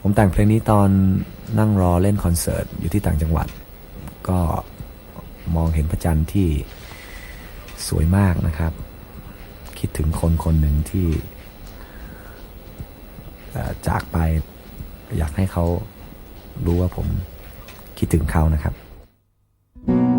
ผมแต่งเพลงนี้ตอนนั่งรอเล่นคอนเสิร์ตอยู่ที่ต่างจังหวัด ก็มองเห็นพระจันทร์ที่สวยมากนะครับ คิดถึงคนคนหนึ่งที่จากไปอยากให้เขารู้ว่าผมคิดถึงเขานะครับคื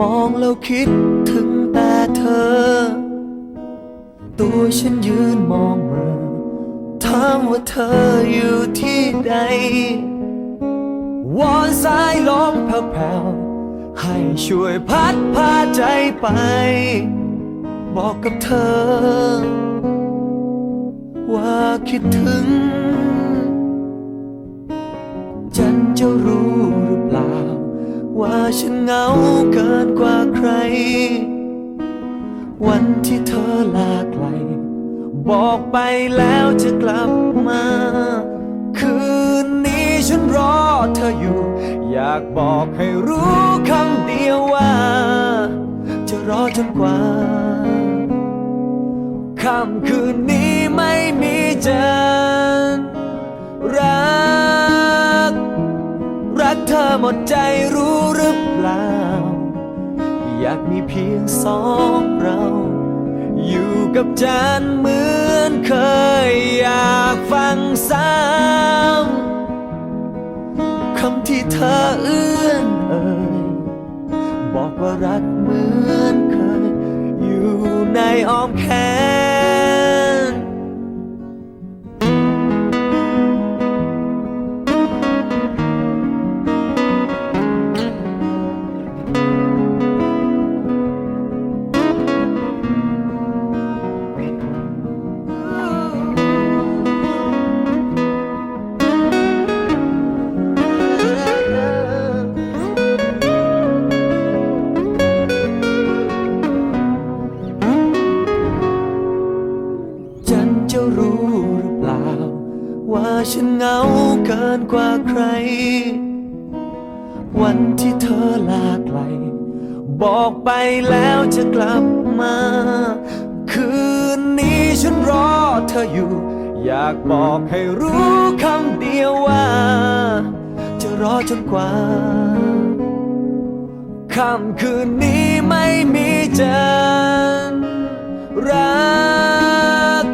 มองแล้วคิดถึงแต่เธอ ตัวฉันยืนมองเมือถามว่าเธออยู่ที่ใด วอนสายลมแผ่วๆให้ช่วยพัดพาใจไป บอกกับเธอ ว่าคิดถึง ฉันจะรู้ ว่าฉันเหงาเกินกว่าใคร วันที่เธอลาไกล บอกไปแล้วจะกลับมา คืนนี้ฉันรอเธออยู่ อยากบอกให้รู้คำเดียวว่า จะรอจนกว่าค่ำคืนนี้ไม่มีจันทร์รัก รักเธอหมดใจรู้หรือเปล่า อยากมีเพียงสองเรา อยู่กับจันเหมือนเคยอยากฟังซ้ำคำที่เธอเอื้อนเอ่ย ฉันเหงาเกินกว่าใคร วันที่เธอลาไกล บอกไปแล้วจะกลับมา คืนนี้ฉันรอเธออยู่ อยากบอกให้รู้คำเดียวว่า จะรอจนกว่าค่ำคืนนี้ไม่มีจันทร์รัก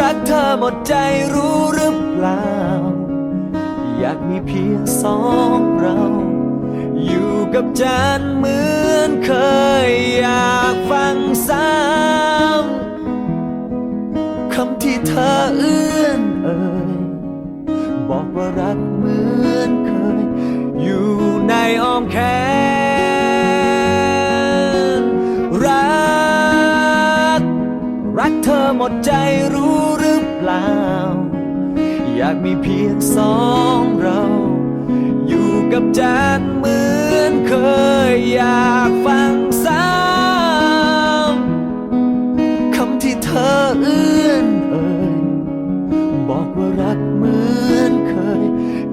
รักเธอหมดใจรู้ อยากมีเพียงสองเรา อยู่กับจันเหมือนเคยอยากฟังซ้ำคำที่เธอเอื้อนเอ่ยบอกว่ารักเหมือนเคย อยู่ในอ้อมแขนรัก รักเธอหมดใจรู้ากมีเพียงสองเรา อยู่กับจันเหมือนเคยอยากฟังซ้ำคำที่เธอเอื้อนเอ่ยบอกว่ารักเหมือนเคย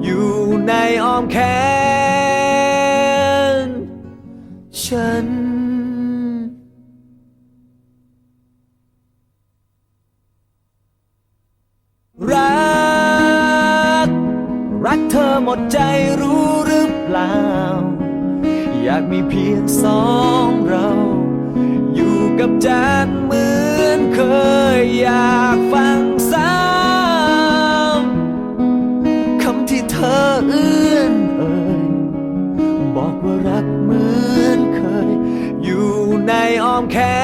อยู่ในอ้อมแขน ดใจรู้หรือเปล่า อยากมีเพียงสองเรา อยู่กับจานเหมือนเคยอยากฟังซ้ำคำที่เธอเอื้อนเอ่ยบอกว่ารักเหมือนเคย อยู่ในอ้อมแขน